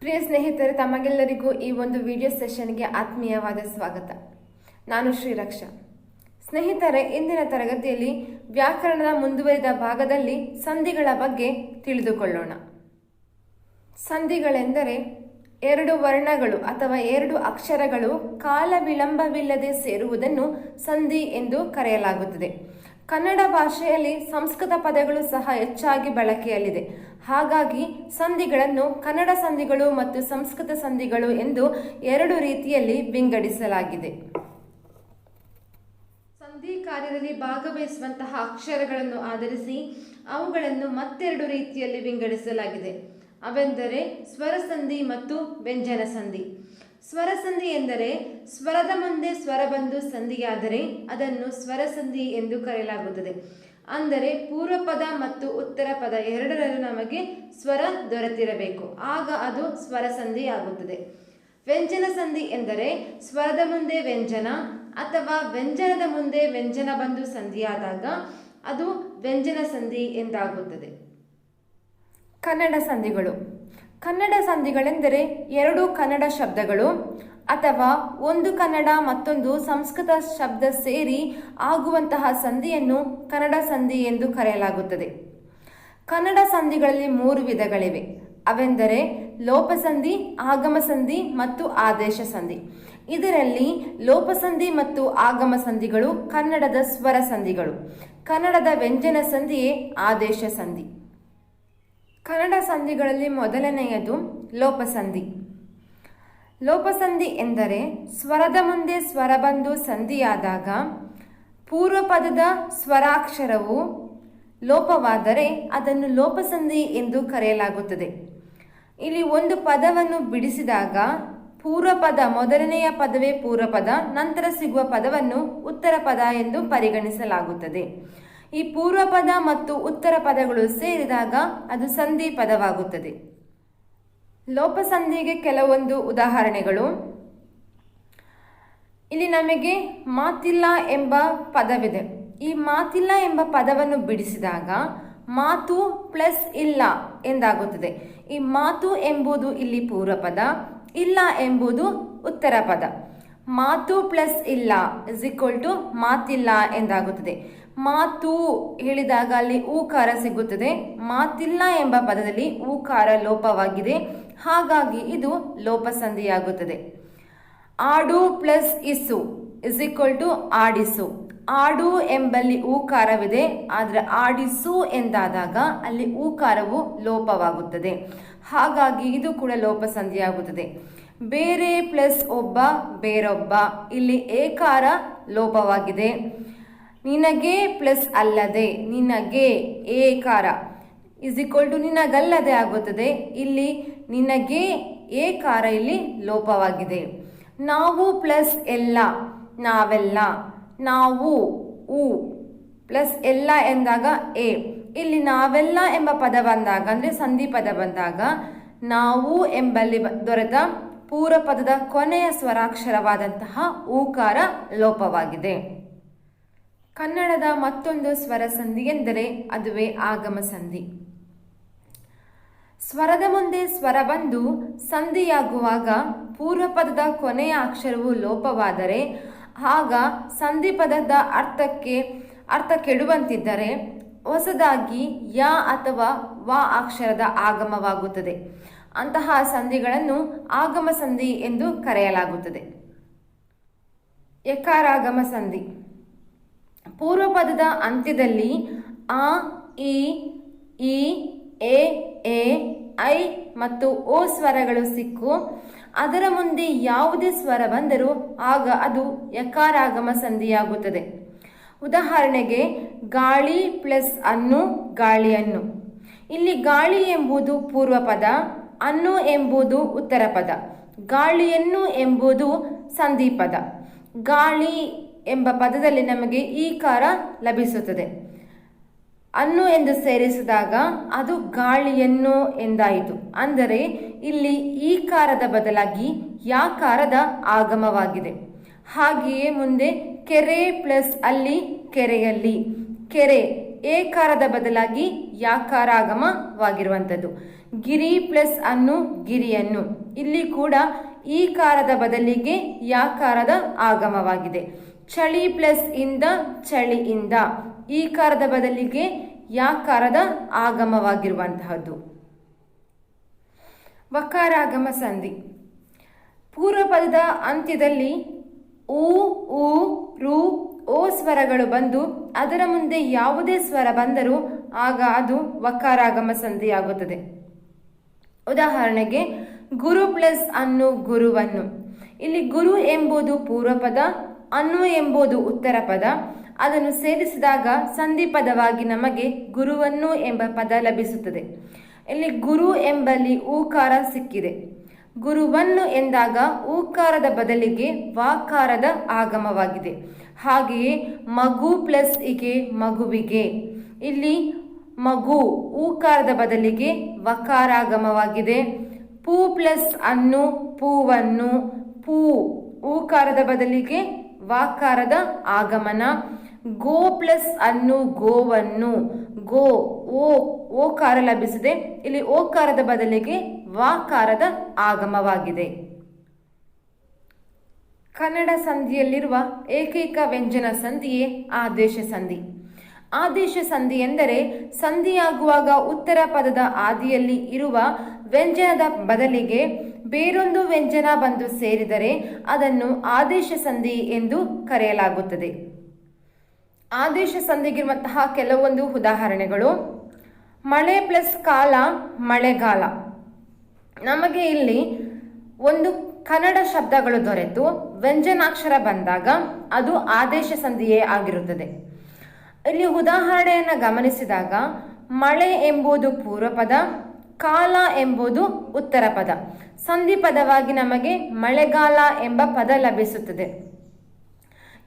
ಪ್ರಿಯ ಸ್ನೇಹಿತರೆ, ತಮಗೆಲ್ಲರಿಗೂ ಈ ಒಂದು ವಿಡಿಯೋ ಸೆಷನ್ಗೆ ಆತ್ಮೀಯವಾದ ಸ್ವಾಗತ. ನಾನು ಶ್ರೀರಕ್ಷಾ ಸ್ನೇಹಿತರೆ, ಇಂದಿನ ತರಗತಿಯಲ್ಲಿ ವ್ಯಾಕರಣದ ಮುಂದುವರಿದ ಭಾಗದಲ್ಲಿ ಸಂಧಿಗಳ ಬಗ್ಗೆ ತಿಳಿದುಕೊಳ್ಳೋಣ. ಸಂಧಿಗಳೆಂದರೆ ಎರಡು ವರ್ಣಗಳು ಅಥವಾ ಎರಡು ಅಕ್ಷರಗಳು ಕಾಲ ವಿಳಂಬವಿಲ್ಲದೆ ಸೇರುವುದನ್ನು ಸಂಧಿ ಎಂದು ಕರೆಯಲಾಗುತ್ತದೆ. ಕನ್ನಡ ಭಾಷೆಯಲ್ಲಿ ಸಂಸ್ಕೃತ ಪದಗಳು ಸಹ ಹೆಚ್ಚಾಗಿ ಬಳಕೆಯಲ್ಲಿದೆ. ಹಾಗಾಗಿ ಸಂಧಿಗಳನ್ನು ಕನ್ನಡ ಸಂಧಿಗಳು ಮತ್ತು ಸಂಸ್ಕೃತ ಸಂಧಿಗಳು ಎಂದು ಎರಡು ರೀತಿಯಲ್ಲಿ ವಿಂಗಡಿಸಲಾಗಿದೆ. ಸಂಧಿ ಕಾರ್ಯದಲ್ಲಿ ಭಾಗವಹಿಸುವಂತಹ ಅಕ್ಷರಗಳನ್ನು ಆಧರಿಸಿ ಅವುಗಳನ್ನು ಮತ್ತೆರಡು ರೀತಿಯಲ್ಲಿ ವಿಂಗಡಿಸಲಾಗಿದೆ. ಅವೆಂದರೆ ಸ್ವರ ಸಂಧಿ ಮತ್ತು ವ್ಯಂಜನ ಸಂಧಿ ಸ್ವರ ಸಂಧಿ ಎಂದರೆ ಸ್ವರದ ಮುಂದೆ ಸ್ವರ ಬಂದು ಸಂಧಿಯಾದರೆ ಅದನ್ನು ಸ್ವರಸಂಧಿ ಎಂದು ಕರೆಯಲಾಗುತ್ತದೆ. ಅಂದರೆ ಪೂರ್ವ ಪದ ಮತ್ತು ಉತ್ತರ ಪದ ಎರಡರಲ್ಲೂ ನಮಗೆ ಸ್ವರ ದೊರೆತಿರಬೇಕು. ಆಗ ಅದು ಸ್ವರಸಂಧಿ ಆಗುತ್ತದೆ. ವ್ಯಂಜನ ಸಂಧಿ ಎಂದರೆ ಸ್ವರದ ಮುಂದೆ ವ್ಯಂಜನ ಅಥವಾ ವ್ಯಂಜನದ ಮುಂದೆ ವ್ಯಂಜನ ಬಂದು ಸಂಧಿಯಾದಾಗ ಅದು ವ್ಯಂಜನ ಸಂಧಿ ಎಂದಾಗುತ್ತದೆ. ಕನ್ನಡ ಸಂಧಿಗಳು. ಕನ್ನಡ ಸಂಧಿಗಳೆಂದರೆ ಎರಡು ಕನ್ನಡ ಶಬ್ದಗಳು ಅಥವಾ ಒಂದು ಕನ್ನಡ ಮತ್ತೊಂದು ಸಂಸ್ಕೃತ ಶಬ್ದ ಸೇರಿ ಆಗುವಂತಹ ಸಂಧಿಯನ್ನು ಕನ್ನಡ ಸಂಧಿ ಎಂದು ಕರೆಯಲಾಗುತ್ತದೆ. ಕನ್ನಡ ಸಂಧಿಗಳಲ್ಲಿ ಮೂರು ವಿಧಗಳಿವೆ. ಅವೆಂದರೆ ಲೋಪಸಂಧಿ ಆಗಮ ಸಂಧಿ ಮತ್ತು ಆದೇಶ ಸಂಧಿ ಇದರಲ್ಲಿ ಲೋಪಸಂಧಿ ಮತ್ತು ಆಗಮ ಸಂಧಿಗಳು ಕನ್ನಡದ ಸ್ವರ ಸಂಧಿಗಳು ಕನ್ನಡದ ವ್ಯಂಜನ ಸಂಧಿಯೇ ಆದೇಶ ಸಂಧಿ ಕನ್ನಡ ಸಂಧಿಗಳಲ್ಲಿ ಮೊದಲನೆಯದು ಲೋಪಸಂಧಿ. ಲೋಪಸಂಧಿ ಎಂದರೆ ಸ್ವರದ ಮುಂದೆ ಸ್ವರ ಬಂದು ಸಂಧಿಯಾದಾಗ ಪೂರ್ವ ಪದದ ಸ್ವರಾಕ್ಷರವು ಲೋಪವಾದರೆ ಅದನ್ನು ಲೋಪಸಂಧಿ ಎಂದು ಕರೆಯಲಾಗುತ್ತದೆ. ಇಲ್ಲಿ ಒಂದು ಪದವನ್ನು ಬಿಡಿಸಿದಾಗ ಪೂರ್ವ ಪದ ಮೊದಲನೆಯ ಪದವೇ ಪೂರ್ವ ಪದ ನಂತರ ಸಿಗುವ ಪದವನ್ನು ಉತ್ತರ ಪದ ಎಂದು ಪರಿಗಣಿಸಲಾಗುತ್ತದೆ. ಈ ಪೂರ್ವ ಪದ ಮತ್ತು ಉತ್ತರ ಪದಗಳು ಸೇರಿದಾಗ ಅದು ಸಂಧಿ ಪದವಾಗುತ್ತದೆ. ಲೋಪಸಂಧಿಗೆ ಕೆಲವೊಂದು ಉದಾಹರಣೆಗಳು. ಇಲ್ಲಿ ನಮಗೆ ಮಾತಿಲ್ಲ ಎಂಬ ಪದವಿದೆ. ಈ ಮಾತಿಲ್ಲ ಎಂಬ ಪದವನ್ನು ಬಿಡಿಸಿದಾಗ ಮಾತು ಪ್ಲಸ್ ಇಲ್ಲ ಎಂದಾಗುತ್ತದೆ. ಈ ಮಾತು ಎಂಬುದು ಇಲ್ಲಿ ಪೂರ್ವ ಪದ, ಇಲ್ಲ ಎಂಬುದು ಉತ್ತರ ಪದ. ಮಾತು ಪ್ಲಸ್ ಇಲ್ಲ ಇಸ್ ಈಕ್ವಲ್ ಟು ಮಾತಿಲ್ಲ ಎಂದಾಗುತ್ತದೆ. ಮಾತು ಹೇಳಿದಾಗ ಅಲ್ಲಿ ಊಕಾರ ಸಿಗುತ್ತದೆ. ಮಾತಿಲ್ಲ ಎಂಬ ಪದದಲ್ಲಿ ಊಕಾರ ಲೋಪವಾಗಿದೆ. ಹಾಗಾಗಿ ಇದು ಲೋಪಸಂಧಿಯಾಗುತ್ತದೆ. ಆಡು ಪ್ಲಸ್ ಇಸು ಇಸ್ ಈಕ್ವಲ್ ಟು ಆಡಿಸು. ಆಡು ಎಂಬಲ್ಲಿ ಊಕಾರವಿದೆ. ಆದರೆ ಆಡಿಸು ಎಂದಾದಾಗ ಅಲ್ಲಿ ಊಕಾರವು ಲೋಪವಾಗುತ್ತದೆ. ಹಾಗಾಗಿ ಇದು ಕೂಡ ಲೋಪಸಂಧಿಯಾಗುತ್ತದೆ. ಬೇರೆ ಪ್ಲಸ್ ಒಬ್ಬ, ಬೇರೊಬ್ಬ. ಇಲ್ಲಿ ಏಕಾರ ಲೋಪವಾಗಿದೆ. ನಿನಗೆ ಪ್ಲಸ್ ಅಲ್ಲದೆ ನಿನಗೆ ಏಕಾರ ಇಸ್ ಈಕ್ವಲ್ ಟು ನಿನಗಲ್ಲದೆ ಆಗುತ್ತದೆ. ಇಲ್ಲಿ ನಿನಗೆ ಏಕಾರ ಇಲ್ಲಿ ಲೋಪವಾಗಿದೆ. ನಾವು ಪ್ಲಸ್ ಎಲ್ಲ, ನಾವೆಲ್ಲ, ನಾವು, ಉ, ಪ್ಲಸ್ ಎಲ್ಲ ಎಂದಾಗ ಎ. ಇಲ್ಲಿ ನಾವೆಲ್ಲ ಎಂಬ ಪದ ಬಂದಾಗ, ಅಂದರೆ ಸಂಧಿ ಪದ ಬಂದಾಗ, ನಾವು ಎಂಬಲ್ಲಿ ದೊರೆತ ಪೂರ್ವ ಪದದ ಕೊನೆಯ ಸ್ವರಾಕ್ಷರವಾದಂತಹ ಊಕಾರ ಲೋಪವಾಗಿದೆ. ಕನ್ನಡದ ಮತ್ತೊಂದು ಸ್ವರ ಎಂದರೆ ಅದುವೇ ಆಗಮ ಸಂಧಿ. ಸ್ವರದ ಮುಂದೆ ಸ್ವರ ಬಂದು ಸಂಧಿಯಾಗುವಾಗ ಪೂರ್ವ ಪದದ ಕೊನೆಯ ಅಕ್ಷರವು ಲೋಪವಾದರೆ ಆಗ ಸಂಧಿ ಪದದ ಅರ್ಥಕ್ಕೆ ಅರ್ಥ ಕೆಡುವಂತಿದ್ದರೆ ಹೊಸದಾಗಿ ಯ ಅಥವಾ ವ ಅಕ್ಷರದ ಆಗಮವಾಗುತ್ತದೆ. ಅಂತಹ ಸಂಧಿಗಳನ್ನು ಆಗಮ ಸಂಧಿ ಎಂದು ಕರೆಯಲಾಗುತ್ತದೆ. ಯಕಾರಾಗಮ ಸಂಧಿ. ಪೂರ್ವ ಪದದ ಅಂತ್ಯದಲ್ಲಿ ಆ ಇ ಇ ಎ ಎ, ಐ ಮತ್ತು ಓ ಸ್ವರಗಳು ಸಿಕ್ಕು. ಅದರ ಮುಂದೆ ಯಾವುದೇ ಸ್ವರ ಬಂದರೂ ಆಗ ಅದು ಯಕಾರಾಗಮ ಸಂಧಿಯಾಗುತ್ತದೆ. ಉದಾಹರಣೆಗೆ, ಗಾಳಿ ಪ್ಲಸ್ ಅನ್ನು ಗಾಳಿಯನ್ನು ಇಲ್ಲಿ ಗಾಳಿ ಎಂಬುದು ಪೂರ್ವ ಪದ ಅನ್ನು ಎಂಬುದು ಉತ್ತರ ಪದ ಗಾಳಿಯನ್ನು ಎಂಬುದು ಸಂಧಿ ಪದ ಗಾಳಿ ಎಂಬ ಪದದಲ್ಲಿ ನಮಗೆ ಈಕಾರ ಲಭಿಸುತ್ತದೆ. ಅನ್ನು ಎಂದು ಸೇರಿಸಿದಾಗ ಅದು ಗಾಳಿಯನ್ನು ಎಂದಾಯಿತು. ಅಂದರೆ ಇಲ್ಲಿ ಈ ಕಾರದ ಬದಲಾಗಿ ಯಾಕಾರದ ಆಗಮವಾಗಿದೆ. ಹಾಗೆಯೇ ಮುಂದೆ ಕೆರೆ ಪ್ಲಸ್ ಅಲ್ಲಿ ಕೆರೆಯಲ್ಲಿ. ಕೆರೆ ಏಕಾರದ ಬದಲಾಗಿ ಯಾಕಾರಾಗಮವಾಗಿರುವಂಥದ್ದು ಗಿರಿ ಪ್ಲಸ್ ಅನ್ನು ಗಿರಿಯನ್ನು. ಇಲ್ಲಿ ಕೂಡ ಈ ಕಾರದ ಬದಲಿಗೆ ಯಾಕಾರದ ಆಗಮವಾಗಿದೆ. ಚಳಿ ಪ್ಲಸ್ ಇಂದ ಚಳಿಯಿಂದ ಈ ಕಾರದ ಬದಲಿಗೆ ಯಾಕಾರದ ಆಗಮವಾಗಿರುವಂತಹದ್ದು. ವಕಾರಾಗಮ ಸಂಧಿ. ಪೂರ್ವ ಪದದ ಅಂತ್ಯದಲ್ಲಿ ಊ ಉ, ರು, ಓ ಸ್ವರಗಳು ಬಂದು ಅದರ ಮುಂದೆ ಯಾವುದೇ ಸ್ವರ ಬಂದರೂ ಆಗ ಅದು ವಕಾರಾಗಮ ಸಂಧಿಯಾಗುತ್ತದೆ. ಉದಾಹರಣೆಗೆ, ಗುರು ಪ್ಲಸ್ ಅನ್ನು ಗುರುವನ್ನು. ಇಲ್ಲಿ ಗುರು ಎಂಬುದು ಪೂರ್ವ ಪದ ಅನ್ನು ಎಂಬುದು ಉತ್ತರ ಪದ. ಅದನ್ನು ಸೇರಿಸಿದಾಗ ಸಂಧಿ ಪದವಾಗಿ ನಮಗೆ ಗುರುವನ್ನು ಎಂಬ ಪದ ಲಭಿಸುತ್ತದೆ. ಇಲ್ಲಿ ಗುರು ಎಂಬಲ್ಲಿ ಊಕಾರ ಸಿಕ್ಕಿದೆ. ಗುರುವನ್ನು ಎಂದಾಗ ಊಕಾರದ ಬದಲಿಗೆ ವಾಕಾರದ ಆಗಮವಾಗಿದೆ. ಹಾಗೆಯೇ ಮಗು ಪ್ಲಸ್ ಇಗೆ ಮಗುವಿಗೆ. ಇಲ್ಲಿ ಮಗು ಊಕಾರದ ಬದಲಿಗೆ ವಕಾರಾಗಮವಾಗಿದೆ. ಪೂ ಪ್ಲಸ್ ಅನ್ನು, ಪೂವನ್ನು, ಪೂ ಊಕಾರದ ಬದಲಿಗೆ ವಾಕಾರದ ಆಗಮನ. ಗೋ ಪ್ಲಸ್ ಅನ್ನು ಗೋವನ್ನು. ಗೋ, ಓ, ಓಕಾರ ಲಭಿಸಿದೆ. ಇಲ್ಲಿ ಓಕಾರದ ಬದಲಿಗೆ ವಾಕಾರದ ಆಗಮವಾಗಿದೆ. ಕನ್ನಡ ಸಂಧಿಯಲ್ಲಿರುವ ಏಕೈಕ ವ್ಯಂಜನ ಸಂಧಿಯೇ ಆದೇಶ ಸಂಧಿ. ಆದೇಶ ಸಂಧಿ ಎಂದರೆ ಸಂಧಿಯಾಗುವಾಗ ಉತ್ತರ ಪದದ ಆದಿಯಲ್ಲಿ ಇರುವ ವ್ಯಂಜನದ ಬದಲಿಗೆ ಬೇರೊಂದು ವ್ಯಂಜನ ಬಂದು ಸೇರಿದರೆ ಅದನ್ನು ಆದೇಶ ಸಂಧಿ ಎಂದು ಕರೆಯಲಾಗುತ್ತದೆ. ಆದೇಶ ಸಂಧಿಗಿರುವಂತಹ ಕೆಲವೊಂದು ಉದಾಹರಣೆಗಳು. ಮಳೆ ಪ್ಲಸ್ ಕಾಲ, ಮಳೆಗಾಲ. ನಮಗೆ ಇಲ್ಲಿ ಒಂದು ಕನ್ನಡ ಶಬ್ದಗಳು ದೊರೆತು. ವ್ಯಂಜನಾಕ್ಷರ ಬಂದಾಗ ಅದು ಆದೇಶ ಸಂಧಿಯೇ ಆಗಿರುತ್ತದೆ. ಇಲ್ಲಿ ಉದಾಹರಣೆಯನ್ನು ಗಮನಿಸಿದಾಗ ಮಳೆ ಎಂಬುದು ಪೂರ್ವಪದ, ಕಾಲ ಎಂಬುದು ಉತ್ತರ ಪದ ಸಂಧಿ ಪದವಾಗಿ ನಮಗೆ ಮಳೆಗಾಲ ಎಂಬ ಪದ ಲಭಿಸುತ್ತದೆ.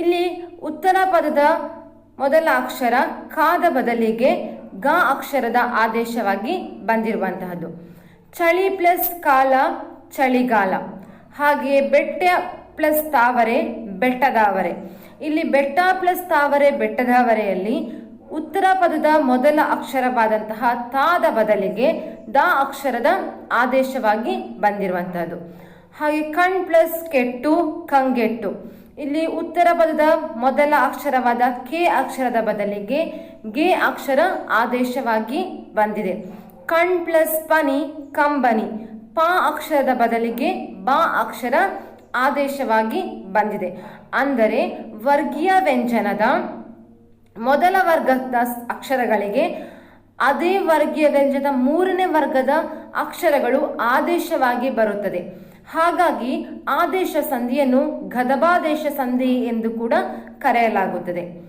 ಇಲ್ಲಿ ಉತ್ತರ ಪದದ ಮೊದಲ ಅಕ್ಷರ ಕಾದ ಬದಲಿಗೆ ಗ ಅಕ್ಷರದ ಆದೇಶವಾಗಿ ಬಂದಿರುವಂತಹದ್ದು. ಚಳಿ ಪ್ಲಸ್ ಕಾಲ, ಚಳಿಗಾಲ. ಹಾಗೆಯೇ ಬೆಟ್ಟ ಪ್ಲಸ್ ತಾವರೆ ಬೆಟ್ಟದಾವರೆ ಇಲ್ಲಿ ಬೆಟ್ಟ ಪ್ಲಸ್ ತಾವರೆ ಬೆಟ್ಟದಾವರೆಯಲ್ಲಿ ಉತ್ತರ ಪದದ ಮೊದಲ ಅಕ್ಷರವಾದಂತಹ ತಾದ ಬದಲಿಗೆ ದ ಅಕ್ಷರದ ಆದೇಶವಾಗಿ ಬಂದಿರುವಂತಹದ್ದು. ಹಾಗೆ ಕಣ್ ಪ್ಲಸ್ ಕೆಟ್ಟು, ಕಂಗೆಟ್ಟು. ಇಲ್ಲಿ ಉತ್ತರ ಪದದ ಮೊದಲ ಅಕ್ಷರವಾದ ಕೆ ಅಕ್ಷರದ ಬದಲಿಗೆ ಗೆ ಅಕ್ಷರ ಆದೇಶವಾಗಿ ಬಂದಿದೆ. ಕಣ್ ಪ್ಲಸ್ ಪನಿ, ಕಂಬನಿ. ಪ ಅಕ್ಷರದ ಬದಲಿಗೆ ಬ ಅಕ್ಷರ ಆದೇಶವಾಗಿ ಬಂದಿದೆ. ಅಂದರೆ ವರ್ಗೀಯ ವ್ಯಂಜನದ ಮೊದಲ ವರ್ಗದ ಅಕ್ಷರಗಳಿಗೆ ಅದೇ ವರ್ಗೀಯ ವ್ಯಂಜನದ ಮೂರನೇ ವರ್ಗದ ಅಕ್ಷರಗಳು ಆದೇಶವಾಗಿ ಬರುತ್ತದೆ. ಹಾಗಾಗಿ ಆದೇಶ ಸಂಧಿಯನ್ನು ಗದಬಾದೇಶ ಸಂಧಿ ಎಂದು ಕೂಡ ಕರೆಯಲಾಗುತ್ತದೆ.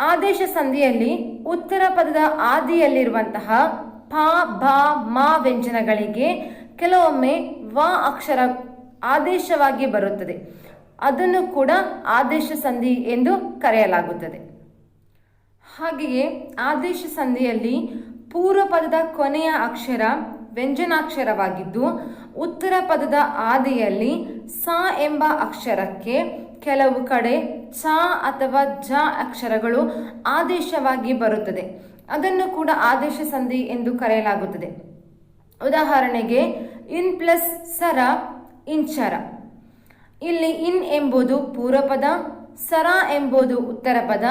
ಆದೇಶ ಸಂಧಿಯಲ್ಲಿ ಉತ್ತರ ಪದದ ಆದಿಯಲ್ಲಿರುವಂತಹ ಪ, ಭ, ಮ ವ್ಯಂಜನಗಳಿಗೆ ಕೆಲವೊಮ್ಮೆ ವ ಅಕ್ಷರ ಆದೇಶವಾಗಿ ಬರುತ್ತದೆ. ಅದನ್ನು ಕೂಡ ಆದೇಶ ಸಂಧಿ ಎಂದು ಕರೆಯಲಾಗುತ್ತದೆ. ಹಾಗೆಯೇ ಆದೇಶ ಸಂಧಿಯಲ್ಲಿ ಪೂರ್ವ ಪದದ ಕೊನೆಯ ಅಕ್ಷರ ವ್ಯಂಜನಾಕ್ಷರವಾಗಿದ್ದು, ಉತ್ತರ ಪದದ ಆದಿಯಲ್ಲಿ ಸ ಎಂಬ ಅಕ್ಷರಕ್ಕೆ ಕೆಲವು ಕಡೆ ಚ ಅಥವಾ ಜ ಅಕ್ಷರಗಳು ಆದೇಶವಾಗಿ ಬರುತ್ತದೆ. ಅದನ್ನು ಕೂಡ ಆದೇಶ ಸಂಧಿ ಎಂದು ಕರೆಯಲಾಗುತ್ತದೆ. ಉದಾಹರಣೆಗೆ, ಇನ್ ಪ್ಲಸ್ ಸರ, ಇಂಚರ. ಇಲ್ಲಿ ಇನ್ ಎಂಬುದು ಪೂರ್ವ ಪದ ಸರ ಎಂಬುದು ಉತ್ತರ ಪದ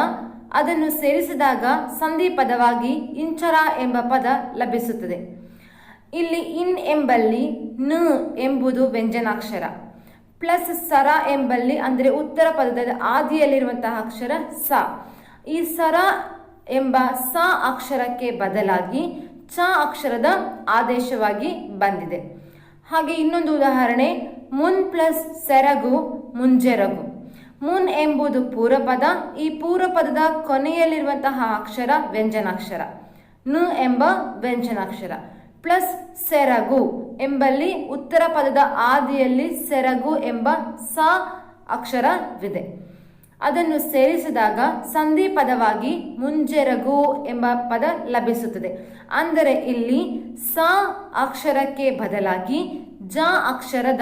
ಅದನ್ನು ಸೇರಿಸಿದಾಗ ಸಂಧಿ ಪದವಾಗಿ ಇಂಚರ ಎಂಬ ಪದ ಲಭಿಸುತ್ತದೆ. ಇಲ್ಲಿ ಇನ್ ಎಂಬಲ್ಲಿ ನ ಎಂಬುದು ವ್ಯಂಜನಾಕ್ಷರ. ಪ್ಲಸ್ ಸರ ಎಂಬಲ್ಲಿ ಅಂದರೆ ಉತ್ತರ ಪದದ ಆದಿಯಲ್ಲಿರುವಂತಹ ಅಕ್ಷರ ಸ. ಈ ಸರ ಎಂಬ ಸ ಅಕ್ಷರಕ್ಕೆ ಬದಲಾಗಿ ಚ ಅಕ್ಷರದ ಆದೇಶವಾಗಿ ಬಂದಿದೆ. ಹಾಗೆ ಇನ್ನೊಂದು ಉದಾಹರಣೆ, ಮುನ್ ಪ್ಲಸ್ ಸೆರಗು, ಮುಂಜೆರಗು. ಮುನ್ ಎಂಬುದು ಪೂರ್ವಪದ, ಈ ಪೂರ್ವಪದದ ಕೊನೆಯಲ್ಲಿರುವಂತಹ ಅಕ್ಷರ ವ್ಯಂಜನಾಕ್ಷರ. ನು ಎಂಬ ವ್ಯಂಜನಾಕ್ಷರ. ಪ್ಲಸ್ ಸೆರಗು ಎಂಬಲ್ಲಿ ಉತ್ತರ ಪದದ ಆದಿಯಲ್ಲಿ ಸೆರಗು ಎಂಬ ಸ ಅಕ್ಷರವಿದೆ. ಅದನ್ನು ಸೇರಿಸಿದಾಗ ಸಂಧಿ ಪದವಾಗಿ ಮುಂಜೆರಗು ಎಂಬ ಪದ ಲಭಿಸುತ್ತದೆ. ಅಂದರೆ ಇಲ್ಲಿ ಸ ಅಕ್ಷರಕ್ಕೆ ಬದಲಾಗಿ ಜ ಅಕ್ಷರದ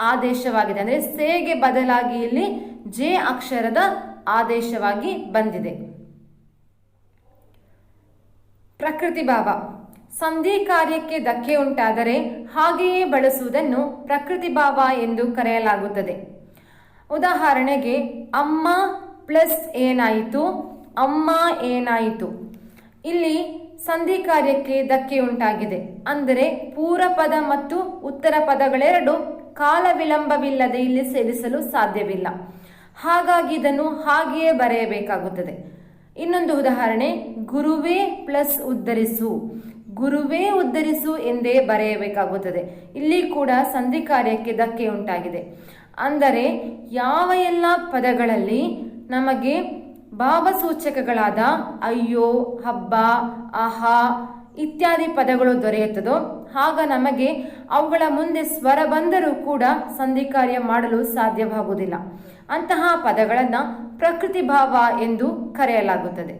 ಆದೇಶವಾಗಿದೆ. ಅಂದರೆ ಸೇಗೆ ಬದಲಾಗಿ ಇಲ್ಲಿ ಜೆ ಅಕ್ಷರದ ಆದೇಶವಾಗಿ ಬಂದಿದೆ. ಪ್ರಕೃತಿ ಭಾವ. ಸಂಧಿ ಕಾರ್ಯಕ್ಕೆ ಧಕ್ಕೆ ಉಂಟಾದರೆ ಹಾಗೆಯೇ ಬಳಸುವುದನ್ನು ಪ್ರಕೃತಿ ಭಾವ ಎಂದು ಕರೆಯಲಾಗುತ್ತದೆ. ಉದಾಹರಣೆಗೆ, ಅಮ್ಮ ಪ್ಲಸ್ ಏನಾಯಿತು? ಅಮ್ಮ ಏನಾಯಿತು? ಇಲ್ಲಿ ಸಂಧಿ ಕಾರ್ಯಕ್ಕೆ ಧಕ್ಕೆ ಉಂಟಾಗಿದೆ. ಅಂದರೆ ಪೂರ ಪದ ಮತ್ತು ಉತ್ತರ ಪದಗಳೆರಡು ಕಾಲ ವಿಳಂಬವಿಲ್ಲದೆ ಇಲ್ಲಿ ಸೇರಿಸಲು ಸಾಧ್ಯವಿಲ್ಲ. ಹಾಗಾಗಿ ಇದನ್ನು ಹಾಗೆಯೇ ಬರೆಯಬೇಕಾಗುತ್ತದೆ. ಇನ್ನೊಂದು ಉದಾಹರಣೆ, ಗುರುವೇ ಪ್ಲಸ್ ಉದ್ಧರಿಸು. ಗುರುವೇ ಉದ್ಧರಿಸು ಎಂದೇ ಬರೆಯಬೇಕಾಗುತ್ತದೆ. ಇಲ್ಲಿ ಕೂಡ ಸಂಧಿ ಕಾರ್ಯಕ್ಕೆ ಧಕ್ಕೆ ಉಂಟಾಗಿದೆ. ಅಂದರೆ, ಯಾವ ಎಲ್ಲ ಪದಗಳಲ್ಲಿ ನಮಗೆ ಭಾವಸೂಚಕಗಳಾದ ಅಯ್ಯೋ, ಹಬ್ಬ ಅಹಾ ಇತ್ಯಾದಿ ಪದಗಳು ದೊರೆಯುತ್ತದೋ, ಆಗ ನಮಗೆ ಅವುಗಳ ಮುಂದೆ ಸ್ವರ ಬಂದರೂ ಕೂಡ ಸಂಧಿ ಕಾರ್ಯ ಮಾಡಲು ಸಾಧ್ಯವಾಗುವುದಿಲ್ಲ. ಅಂತಹ ಪದಗಳನ್ನು ಪ್ರಕೃತಿ ಭಾವ ಎಂದು ಕರೆಯಲಾಗುತ್ತದೆ.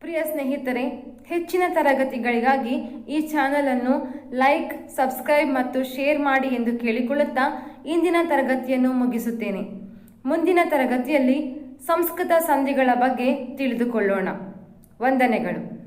ಪ್ರಿಯ ಸ್ನೇಹಿತರೆ, ಹೆಚ್ಚಿನ ತರಗತಿಗಳಿಗಾಗಿ ಈ ಚಾನಲನ್ನು ಲೈಕ್ ಸಬ್ಸ್ಕ್ರೈಬ್ ಮತ್ತು ಶೇರ್ ಮಾಡಿ ಎಂದು ಕೇಳಿಕೊಳ್ಳುತ್ತಾ ಇಂದಿನ ತರಗತಿಯನ್ನು ಮುಗಿಸುತ್ತೇನೆ. ಮುಂದಿನ ತರಗತಿಯಲ್ಲಿ ಸಂಸ್ಕೃತ ಸಂಧಿಗಳ ಬಗ್ಗೆ ತಿಳಿದುಕೊಳ್ಳೋಣ. ವಂದನೆಗಳು.